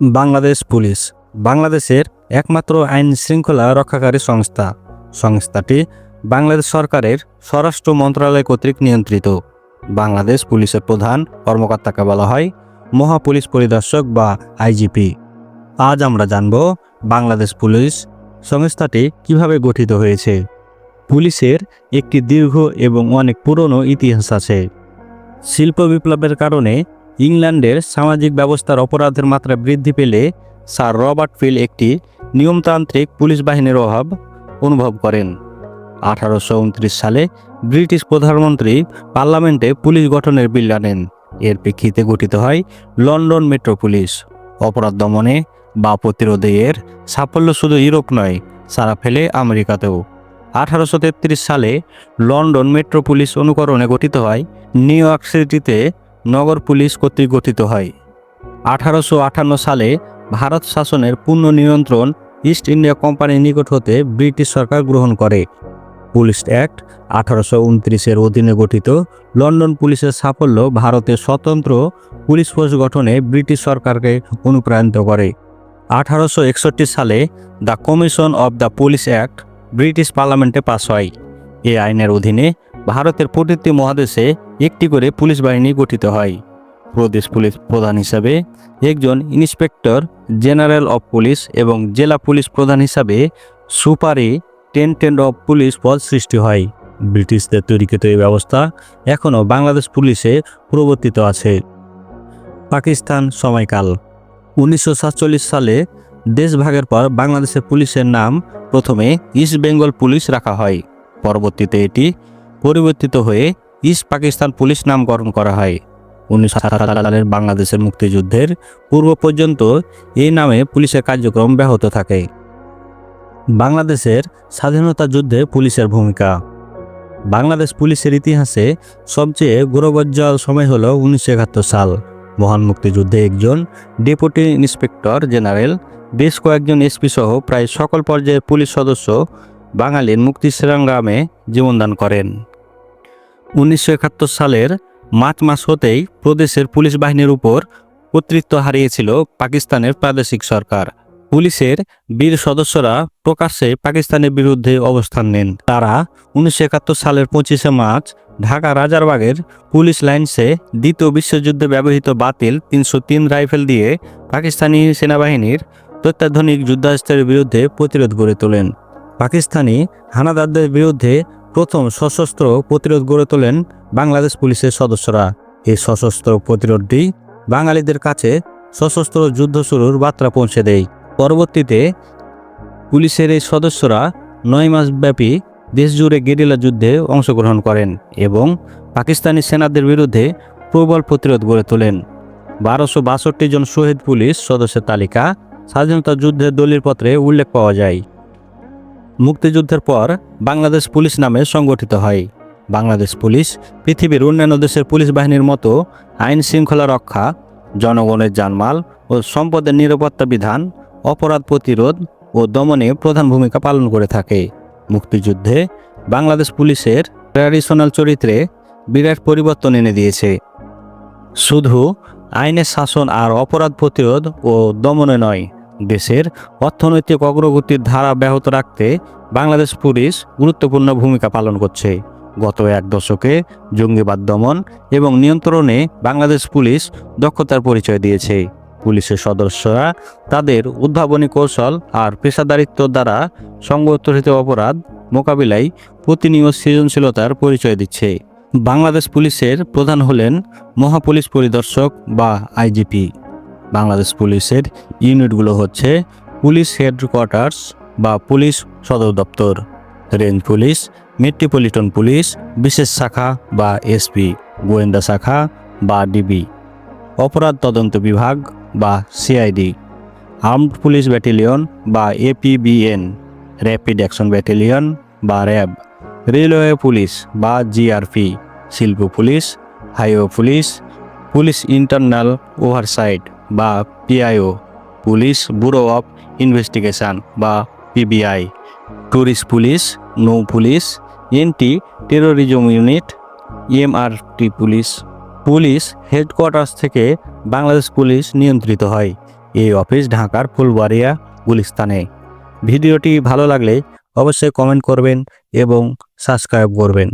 Bangladesh police, বাংলাদেশের একমাত্র আইন শৃঙ্খলা রক্ষাকারী সংস্থা। সংস্থাটি বাংলাদেশ সরকারের স্বরাষ্ট্র মন্ত্রণালয় কর্তৃক নিয়ন্ত্রিত। বাংলাদেশ পুলিশের প্রধান কর্মকর্তাকে বলা হয় মহাপুলিশ পরিদর্শক বা আইজিপি। আজ আমরা জানব বাংলাদেশ পুলিশ সংস্থাটি কীভাবে গঠিত হয়েছে। পুলিশের একটি দীর্ঘ এবং অনেক পুরনো ইতিহাস আছে। শিল্প বিপ্লবের কারণে ইংল্যান্ডের সামাজিক ব্যবস্থার অপরাধের মাত্রা বৃদ্ধি পেলে স্যার রবার্ট ফিল একটি নিয়মতান্ত্রিক পুলিশ বাহিনীর অভাব অনুভব করেন। আঠারোশো উনত্রিশ সালে ব্রিটিশ প্রধানমন্ত্রী পার্লামেন্টে পুলিশ গঠনের বিল আনেন। এর প্রেক্ষিতে গঠিত হয় লন্ডন মেট্রো পুলিশ অপরাধ দমনে বা প্রতিরোধে এর সাফল্য শুধু ইউরোপ নয়, সারা ফেলে আমেরিকাতেও। আঠারোশো তেত্রিশ সালে লন্ডন মেট্রো পুলিশ অনুকরণে গঠিত হয় নিউ ইয়র্ক সিটিতে নগর পুলিশ কর্তৃক গঠিত হয়। আঠারোশো আটান্ন সালে ভারত শাসনের পূর্ণ নিয়ন্ত্রণ ইস্ট ইন্ডিয়া কোম্পানির নিকট হতে ব্রিটিশ সরকার গ্রহণ করে। পুলিশ অ্যাক্ট আঠারোশো উনত্রিশের অধীনে গঠিত লন্ডন পুলিশের সাফল্য ভারতের স্বতন্ত্র পুলিশ ফোর্স গঠনে ব্রিটিশ সরকারকে অনুপ্রাণিত করে। আঠারোশো একষট্টি সালে the commission of the police act British পার্লামেন্টে পাস হয়। এই আইনের অধীনে ভারতের প্রতিটি মহাদেশে একটি করে পুলিশ বাহিনী গঠিত হয়। প্রদেশ পুলিশ প্রধান হিসাবে একজন ইন্সপেক্টর, জেনারেল অফ পুলিশ এবং জেলা পুলিশ প্রধান হিসাবে সুপারি টেন্টেন্ট অফ পুলিশ পদ সৃষ্টি হয়। ব্রিটিশদের তৈরিকৃত এই ব্যবস্থা এখনও বাংলাদেশ পুলিশে প্রবর্তিত আছে। পাকিস্তান সময়কাল। উনিশশো সাতচল্লিশ সালে দেশভাগের পর বাংলাদেশের পুলিশের নাম প্রথমে ইস্ট বেঙ্গল পুলিশ রাখা হয়। পরবর্তীতে এটি পরিবর্তিত হয়ে ইস্ট পাকিস্তান পুলিশ নামকরণ করা হয়। উনিশশো সালের বাংলাদেশের মুক্তিযুদ্ধের পূর্ব পর্যন্ত এই নামে পুলিশের কার্যক্রম ব্যাহত থাকে। বাংলাদেশের স্বাধীনতা যুদ্ধে পুলিশের ভূমিকা। বাংলাদেশ পুলিশের ইতিহাসে সবচেয়ে গৌরবোজ্জ্বল সময় হল উনিশশো একাত্তর সাল। মহান মুক্তিযুদ্ধে একজন ডেপুটি ইন্সপেক্টর জেনারেল, বেশ কয়েকজন এসপি সহ প্রায় সকল পর্যায়ের পুলিশ সদস্য বাঙালির মুক্তি সংগ্রামে জীবনদান করেন। উনিশশো একাত্তর সালের মার্চ মাস হতেই প্রদেশের পুলিশ বাহিনীর উপর কর্তৃত্ব হারিয়েছিল পাকিস্তানের প্রাদেশিক সরকার। পুলিশের বীর সদস্যরা প্রকাশ্যে পাকিস্তানের বিরুদ্ধে অবস্থান নেন। তারা উনিশশো একাত্তর সালের পঁচিশে মার্চ ঢাকা রাজারবাগের পুলিশ লাইন্সে দ্বিতীয় বিশ্বযুদ্ধে ব্যবহৃত বাতিল তিনশো তিন রাইফেল দিয়ে পাকিস্তানি সেনাবাহিনীর তত্ত্বাধুনিক যুদ্ধাস্ত্রের বিরুদ্ধে প্রতিরোধ গড়ে তোলেন। পাকিস্তানি হানাদারদের বিরুদ্ধে প্রথম সশস্ত্র প্রতিরোধ গড়ে তোলেন বাংলাদেশ পুলিশের সদস্যরা। এই সশস্ত্র প্রতিরোধটি বাঙালিদের কাছে সশস্ত্র যুদ্ধ শুরুর বার্তা পৌঁছে দেয়। পরবর্তীতে পুলিশের এই সদস্যরা নয় মাসব্যাপী দেশজুড়ে গেরিলা যুদ্ধে অংশগ্রহণ করেন এবং পাকিস্তানি সেনাদের বিরুদ্ধে প্রবল প্রতিরোধ গড়ে তোলেন। বারোশো বাষট্টি জন শহীদ পুলিশ সদস্যের তালিকা স্বাধীনতা যুদ্ধের দলিলপত্রে উল্লেখ পাওয়া যায়। মুক্তিযুদ্ধের পর বাংলাদেশ পুলিশ নামে সংগঠিত হয়। বাংলাদেশ পুলিশ পৃথিবীর অন্যান্য দেশের পুলিশ বাহিনীর মতো আইন শৃঙ্খলা রক্ষা, জনগণের জানমাল ও সম্পদের নিরাপত্তা বিধান, অপরাধ প্রতিরোধ ও দমনে প্রধান ভূমিকা পালন করে থাকে। মুক্তিযুদ্ধে বাংলাদেশ পুলিশের ট্র্যাডিশনাল চরিত্রে বিরাট পরিবর্তন এনে দিয়েছে। শুধু আইনের শাসন আর অপরাধ প্রতিরোধ ও দমনে নয় দেশের অর্থনৈতিক অগ্রগতির ধারা ব্যাহত রাখতে বাংলাদেশ পুলিশ গুরুত্বপূর্ণ ভূমিকা পালন করছে। গত এক দশকে জঙ্গিবাদ দমন এবং নিয়ন্ত্রণে বাংলাদেশ পুলিশ দক্ষতার পরিচয় দিয়েছে। পুলিশের সদস্যরা তাদের উদ্ভাবনী কৌশল আর পেশাদারিত্ব দ্বারা সংগঠিত অপরাধ মোকাবিলায় প্রতিনিয়ত সৃজনশীলতার পরিচয় দিচ্ছে। বাংলাদেশ পুলিশের প্রধান হলেন মহাপুলিশ পরিদর্শক বা আইজিপি। বাংলাদেশ পুলিশের ইউনিটগুলো হচ্ছে পুলিশ হেডকোয়ার্টার্স বা পুলিশ সদর দপ্তর, রেঞ্জ পুলিশ, মেট্রোপলিটন পুলিশ, বিশেষ শাখা বা এসপি, গোয়েন্দা শাখা বা ডিবি, অপরাধ তদন্ত বিভাগ বা সিআইডি, আর্মড পুলিশ ব্যাটালিয়ন বা এপিবিএন, র্যাপিড অ্যাকশন ব্যাটালিয়ন বা র্যাব, রেলওয়ে পুলিশ বা জিআরপি, শিল্প police, highway police police internal oversight. বা PIO police bureau of investigation বা পিবিআই ট্যুরিস্ট পুলিশ নৌ police anti terrorism unit MRT police police headquarters থেকে Bangladesh police নিয়ন্ত্রিত হয় এই অফিস ঢাকার ফুলবাড়িয়া গুলিস্তানে। ভিডিওটি ভালো লাগলে অবশ্যই কমেন্ট করবেন এবং সাবস্ক্রাইব করবেন।